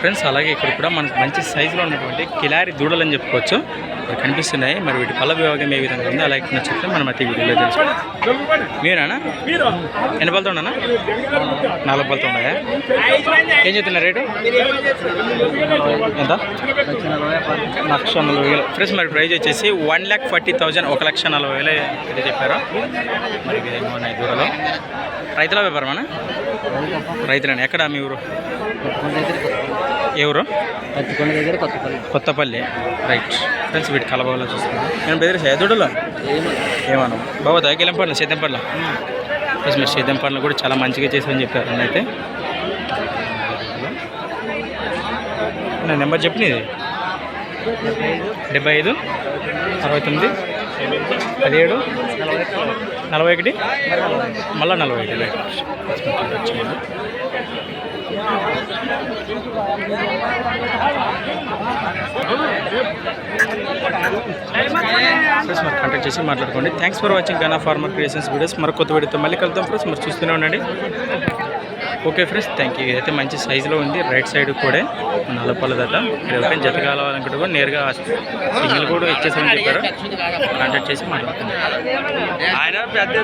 Friends అలాగే ఇక్కడ కూడా మనకు మంచి సైజులో ఉన్నటువంటి కిలారి దూడలు అని చెప్పుకోవచ్చు. ఇక్కడ కనిపిస్తున్నాయి. మరి వీటి పళ్ళ విభాగం ఏ విధంగా ఉందో అలాగే నచ్చితే మనం అయితే వీడియోలో తెలుసుకోవాలి మీరానా? ఎన్ని పళ్ళతో ఉన్నానా? నాలుగు పళ్ళతో ఉన్నాయా? ఏం చెప్తున్నారు రేటు? ఎంత? లక్ష నలభై వేలు. ఫ్రెండ్స్ మరి ప్రైస్ వచ్చేసి వన్ ల్యాక్ ఫార్టీ థౌజండ్. ఒక లక్ష నలభై వేలు అయితే చెప్పారు. మరి ఈ ఉన్నాయి దూడలు. రైతుల వ్యాపారమేనా? రైతులని. ఎక్కడ మీ ఊరు? ఊరు పత్తికొండ దగ్గర కొత్తపల్లి. కొత్తపల్లి. రైట్. ఫ్రెండ్స్ వీటి కలబాలో చూస్తున్నాను నేను బెదిరిసా దూడలో ఏమన్నా బాబా దగ్గర పడలే సేద్యం పడల ప్లస్ మీరు సేద్యం పనులు కూడా చాలా మంచిగా చేశారని చెప్పారు అయితే నా నెంబర్ చెప్పినది డెబ్బై ఐదు అరవై తొమ్మిది పదిహేడు నలభై ఒకటి మళ్ళీ నలభై ఒకటి రైట్. ఫ్రెండ్స్ మరి కాంటాక్ట్ చేసి మాట్లాడుకోండి. Thanks for watching Gana farmer creations videos మరి కొత్త వీడియోతో మళ్ళీ కలుద్దాం ఫ్రెండ్స్ మరి చూస్తూనే ఉండండి. ఓకే ఫ్రెండ్స్ థ్యాంక్ యూ ఇదైతే మంచి సైజులో ఉంది. రైట్ సైడ్ కూడా నలపాల దట మీరు ఎవరికైనా జత కావాలనుకుంటే కూడా నేరుగా సింగిల్ కూడా ఇచ్చేసామని చెప్పారు. కాంటాక్ట్ చేసి మాట్లాడుకోండి ఆయన పెద్ద